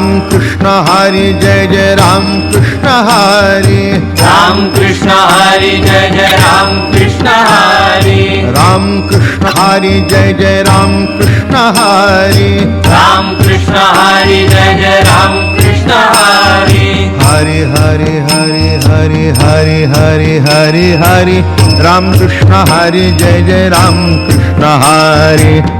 Ram Krishna Hari Jai Jai Ram Krishna Hari Ram Krishna Hari Jai Jai Ram Krishna Hari Ram Krishna Hari Jai Jai Ram Krishna Hari Ram Krishna Hari Jai Jai Ram Krishna Hari Hari Hari Hari Hari Hari Hari Hari Hari Ram Krishna Hari Jai Jai Ram Krishna Hari